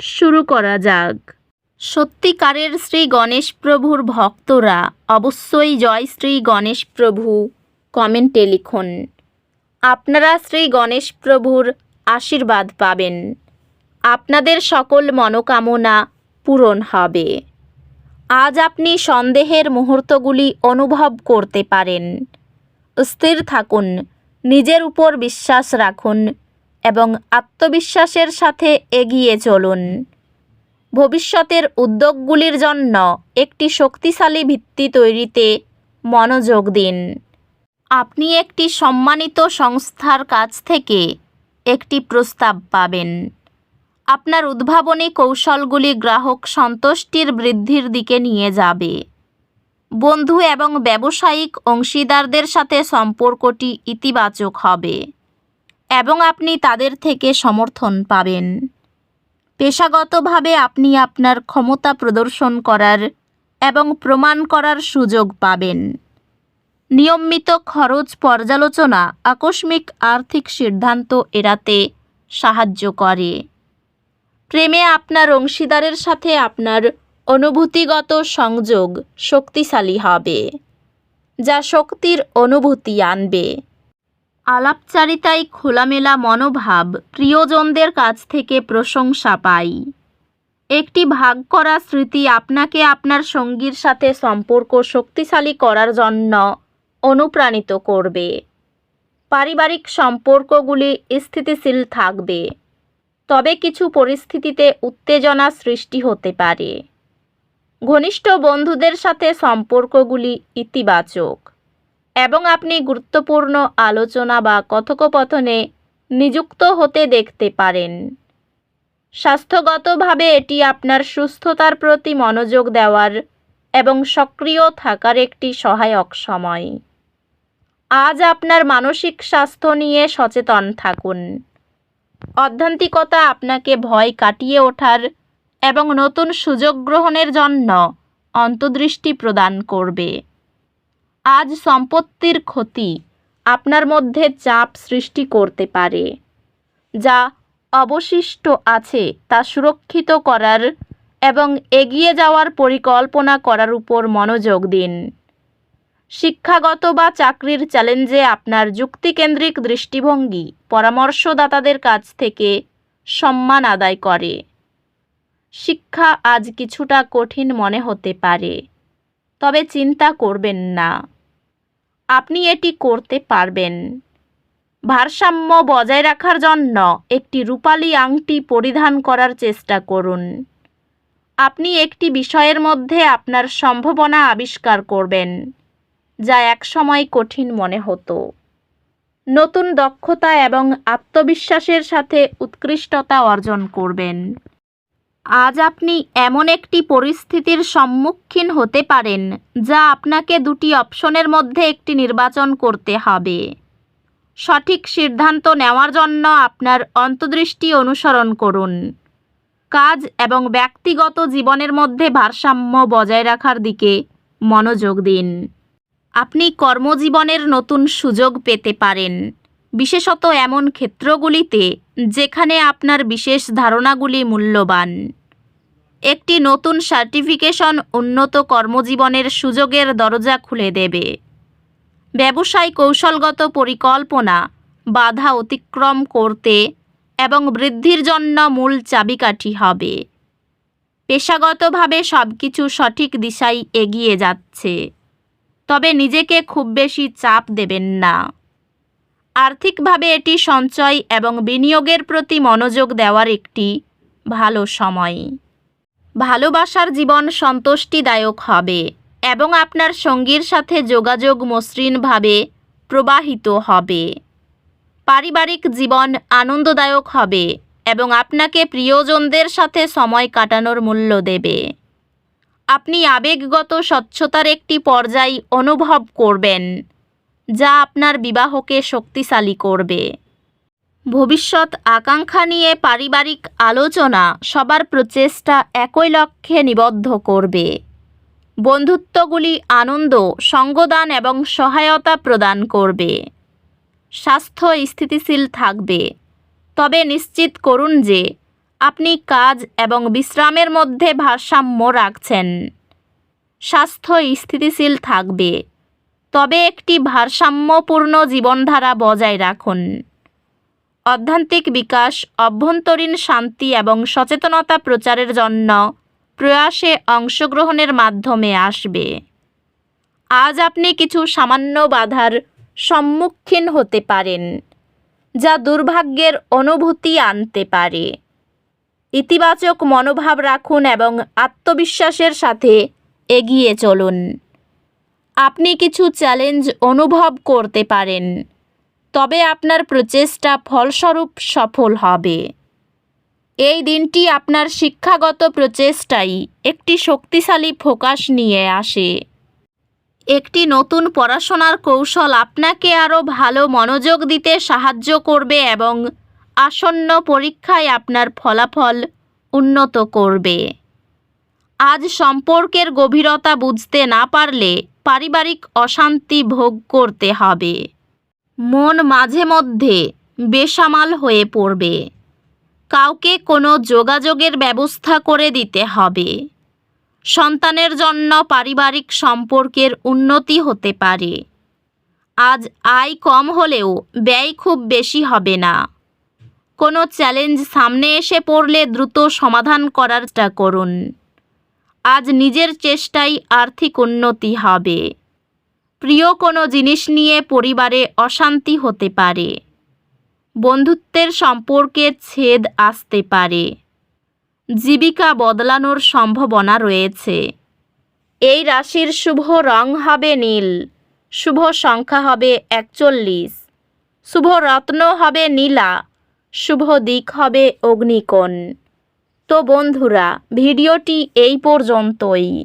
শুরু করা যাক। সত্যিকারের শ্রী গণেশ প্রভুর ভক্তরা অবশ্যই জয় শ্রী গণেশ প্রভু, কমেন্টে লিখুন। আপনারা শ্রী গণেশ প্রভুর আশীর্বাদ পাবেন। আপনাদের সকল মনোকামনা পূরণ হবে। আজ আপনি সন্দেহের মুহূর্তগুলি অনুভব করতে পারেন। স্থির থাকুন, নিজের উপর বিশ্বাস রাখুন এবং আত্মবিশ্বাসের সাথে এগিয়ে চলুন। ভবিষ্যতের উদ্যোগগুলির জন্য একটি শক্তিশালী ভিত্তি তৈরিতে মনোযোগ দিন। আপনি একটি সম্মানিত সংস্থার কাছ থেকে একটি প্রস্তাব পাবেন। আপনার উদ্ভাবনী কৌশলগুলি গ্রাহক সন্তুষ্টির বৃদ্ধির দিকে নিয়ে যাবে। বন্ধু এবং ব্যবসায়িক অংশীদারদের সাথে সম্পর্কটি ইতিবাচক হবে। এবং আপনি তাদের থেকে সমর্থন পাবেন। পেশাগতভাবে আপনি আপনার ক্ষমতা প্রদর্শন করার এবং প্রমাণ করার সুযোগ পাবেন। নিয়মিত খরচ পর্যালোচনা আকস্মিক আর্থিক সিদ্ধান্ত এড়াতে সাহায্য করে। প্রেমে আপনার অংশীদারের সাথে আপনার অনুভূতিগত সংযোগ শক্তিশালী হবে, যা শক্তির অনুভূতি আনবে। আলাপচারিতায় খোলামেলা মনোভাব প্রিয়জনদের কাছ থেকে প্রশংসা পাই। একটি ভাগ করা স্মৃতি আপনাকে আপনার সঙ্গীর সাথে সম্পর্ক শক্তিশালী করার জন্য অনুপ্রাণিত করবে। পারিবারিক সম্পর্কগুলি স্থিতিশীল থাকবে। তবে কিছু পরিস্থিতিতে উত্তেজনা সৃষ্টি হতে পারে। ঘনিষ্ঠ বন্ধুদের সাথে সম্পর্কগুলি ইতিবাচক। এবং আপনি গুরুত্বপূর্ণ আলোচনা বা কথোপকথনে নিযুক্ত হতে দেখতে পারেন। স্বাস্থ্যগতভাবে এটি আপনার সুস্থতার প্রতি মনোযোগ দেওয়ার এবং সক্রিয় থাকার একটি সহায়ক সময়। আজ আপনার মানসিক স্বাস্থ্য নিয়ে সচেতন থাকুন। অধ্যান্তিকতা আপনাকে ভয় কাটিয়ে ওঠার এবং নতুন সুযোগ গ্রহণের জন্য অন্তর্দৃষ্টি প্রদান করবে। আজ সম্পত্তির ক্ষতি আপনার মধ্যে চাপ সৃষ্টি করতে পারে। যা অবশিষ্ট আছে তা সুরক্ষিত করার এবং এগিয়ে যাওয়ার পরিকল্পনা করার উপর মনোযোগ দিন। শিক্ষাগত বা চাকরির চ্যালেঞ্জে আপনার যুক্তিকেন্দ্রিক দৃষ্টিভঙ্গি পরামর্শদাতাদের কাছ থেকে সম্মান আদায় করে। শিক্ষা আজ কিছুটা কঠিন মনে হতে পারে, তবে চিন্তা করবেন না। আপনি এটি করতে পারবেন। ভারসাম্য বজায় রাখার জন্য একটি রূপালী আংটি পরিধান করার চেষ্টা করুন। আপনি একটি বিষয়ের মধ্যে আপনার সম্ভাবনা আবিষ্কার করবেন, যা একসময় কঠিন মনে হতো। নতুন দক্ষতা এবং আত্মবিশ্বাসের সাথে উৎকৃষ্টতা অর্জন করবেন। আজ আপনি এমন একটি পরিস্থিতির সম্মুখীন হতে পারেন, যা আপনাকে দুটি অপশনের মধ্যে একটি নির্বাচন করতে হবে। সঠিক সিদ্ধান্ত নেওয়ার জন্য আপনার অন্তর্দৃষ্টি অনুসরণ করুন। কাজ এবং ব্যক্তিগত জীবনের মধ্যে ভারসাম্য বজায় রাখার দিকে মনোযোগ দিন। আপনি কর্মজীবনের নতুন সুযোগ পেতে পারেন, বিশেষত এমন ক্ষেত্রগুলিতে যেখানে আপনার বিশেষ ধারণাগুলি মূল্যবান। একটি নতুন সার্টিফিকেশন উন্নত কর্মজীবনের সুযোগের দরজা খুলে দেবে। ব্যবসায় কৌশলগত পরিকল্পনা, বাধা অতিক্রম করতে এবং বৃদ্ধির জন্য মূল চাবিকাঠি হবে। পেশাগতভাবে সব কিছু সঠিক দিশায় এগিয়ে যাচ্ছে। তবে নিজেকে খুব বেশি চাপ দেবেন না। আর্থিকভাবে এটি সঞ্চয় এবং বিনিয়োগের প্রতি মনোযোগ দেওয়ার একটি ভালো সময়। ভালোবাসার জীবন সন্তুষ্টিদায়ক হবে এবং আপনার সঙ্গীর সাথে যোগাযোগ মসৃণভাবে প্রবাহিত হবে। পারিবারিক জীবন আনন্দদায়ক হবে এবং আপনাকে প্রিয়জনদের সাথে সময় কাটানোর মূল্য দেবে। আপনি আবেগগত স্বচ্ছতার একটি পর্যায় অনুভব করবেন, যা আপনার বিবাহকে শক্তিশালী করবে। ভবিষ্যৎ আকাঙ্ক্ষা নিয়ে পারিবারিক আলোচনা সবার প্রচেষ্টা একই লক্ষ্যে নিবদ্ধ করবে। বন্ধুত্বগুলি আনন্দ, সঙ্গদান এবং সহায়তা প্রদান করবে। স্বাস্থ্য স্থিতিশীল থাকবে। তবে নিশ্চিত করুন যে আপনি কাজ এবং বিশ্রামের মধ্যে ভারসাম্য রাখছেন। স্বাস্থ্য স্থিতিশীল থাকবে। তবে একটি ভারসাম্যপূর্ণ জীবনধারা বজায় রাখুন। অধ্যান্তিক বিকাশ, অভ্যন্তরীণ শান্তি এবং সচেতনতা প্রচারের জন্য প্রয়াসে অংশগ্রহণের মাধ্যমে আসবে। আজ আপনি কিছু সামান্য বাধার সম্মুখীন হতে পারেন, যা দুর্ভাগ্যের অনুভূতি আনতে পারে। ইতিবাচক মনোভাব রাখুন এবং আত্মবিশ্বাসের সাথে এগিয়ে চলুন। আপনি কিছু চ্যালেঞ্জ অনুভব করতে পারেন। তবে আপনার প্রচেষ্টা ফলস্বরূপ সফল হবে। এই দিনটি আপনার শিক্ষাগত প্রচেষ্টাই একটি শক্তিশালী ফোকাস নিয়ে আসে। একটি নতুন পড়াশোনার কৌশল আপনাকে আরও ভালো মনোযোগ দিতে সাহায্য করবে এবং আসন্ন পরীক্ষায় আপনার ফলাফল উন্নত করবে। আজ সম্পর্কের গভীরতা বুঝতে না পারলে পারিবারিক অশান্তি ভোগ করতে হবে। মন মাঝে মধ্যে বেসামাল হয়ে পড়বে। কাউকে কোনো যোগাযোগের ব্যবস্থা করে দিতে হবে। সন্তানের জন্য পারিবারিক সম্পর্কের উন্নতি হতে পারে। আজ আয় কম হলেও ব্যয় খুব বেশি হবে না। কোনো চ্যালেঞ্জ সামনে এসে পড়লে দ্রুত সমাধান করার চেষ্টা করুন। আজ নিজের চেষ্টায় আর্থিক উন্নতি হবে। প্রিয় কোনো জিনিস নিয়ে পরিবারে অশান্তি হতে পারে। বন্ধুত্বের সম্পর্কে ছেদ আসতে পারে। জীবিকা বদলানোর সম্ভাবনা রয়েছে। এই রাশির শুভ রং হবে নীল। শুভ সংখ্যা হবে একচল্লিশ। শুভ রত্ন হবে নীলা। শুভ দিক হবে অগ্নিকোণ। তো বন্ধুরা, ভিডিওটি এই পর্যন্তই।